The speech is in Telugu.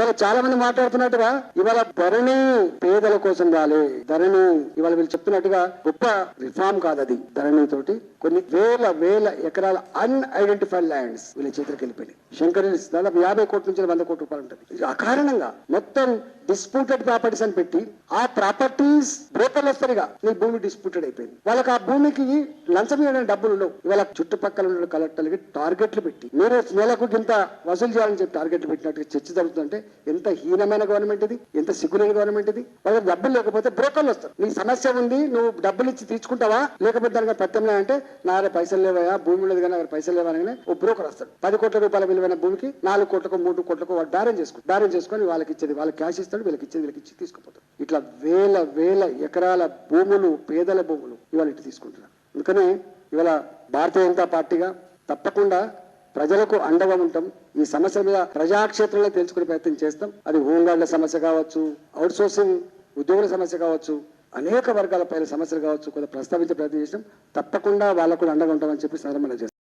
ఇవాళ చాలా మంది మాట్లాడుతున్నట్టుగా ఇవాళ ధరణి పేదల కోసం రాలే ధరణి ఇవాళ వీళ్ళు చెప్తున్నట్టుగా గొప్ప రిఫార్మ్ కాదు అది ధరణి తోటి కొన్ని వేల వేల ఎకరాల అన్ఐడెంటిఫైడ్ ల్యాండ్స్ వీళ్ళ చేతులకు వెళ్ళిపోయినాయి. శంకర్ దాదాపు యాభై కోట్ల నుంచి వంద కోట్ల రూపాయలు ఉంటుంది. అకారణంగా మొత్తం డిస్ప్యూటెడ్ ప్రాపర్టీస్ అని పెట్టి ఆ ప్రాపర్టీస్ బ్రోకర్లు వస్తారుగా నీ భూమి డిస్ప్యూటెడ్ అయిపోయింది. వాళ్ళకి ఆ భూమికి లంచం ఇవ్వడానికి డబ్బులు ఉండవు. ఇవాళ చుట్టుపక్కల ఉన్న కలెక్టర్లకి టార్గెట్లు పెట్టి మీరు నెలకు ఇంత వసూలు చేయాలని చెప్పి టార్గెట్లు పెట్టినట్టుగా చర్చ జరుగుతుందంటే ఎంత హీనమైన గవర్నమెంట్ ఇది? ఎంత సిగ్గులేని గవర్నమెంట్ ఇది? వాళ్ళకి డబ్బులు లేకపోతే బ్రోకర్లు వస్తారు. నీ సమస్య ఉంది నువ్వు డబ్బులు ఇచ్చి తీర్చుకుంటావా? లేకపోతే దానికి ప్రత్యామ్నాయం అంటే నా దగ్గర పైసలు లేవా భూమి ఉండదు కానీ నాకు పైసలు లేవా ఓ బ్రోకర్ వస్తాడు. పది కోట్ల రూపాయల విలువైన భూమికి నాలుగు కోట్లకు మూడు కోట్లకు వాడు బేరం చేసుకుంటాడు. బేరం చేసుకొని వాళ్ళకి ఇచ్చేది వాళ్ళకి క్యాష్ ఇస్తాడు వీళ్ళకి ఇచ్చేది వీళ్ళకి ఇచ్చి తీసుకుపోతాడు. ఇట్లా వేల వేల ఎకరాల భూములు పేదల భూములు ఇవాళ ఇటు తీసుకుంటున్నారు. అందుకని ఇవాళ భారతీయ జనతా పార్టీగా తప్పకుండా ప్రజలకు అండగా ఉంటాం. ఈ సమస్య మీద ప్రజాక్షేత్రంలో తెలుసుకునే ప్రయత్నం చేస్తాం. అది హోంగార్డుల సమస్య కావచ్చు అవుట్ సోర్సింగ్ ఉద్యోగుల సమస్య కావచ్చు అనేక వర్గాల పైన సమస్యలు కావచ్చు కొంత ప్రస్తావించే ప్రయత్నం చేసినాం తప్పకుండా వాళ్ళకు అండగా ఉంటామని చెప్పి సందర్భంగా చేస్తాం.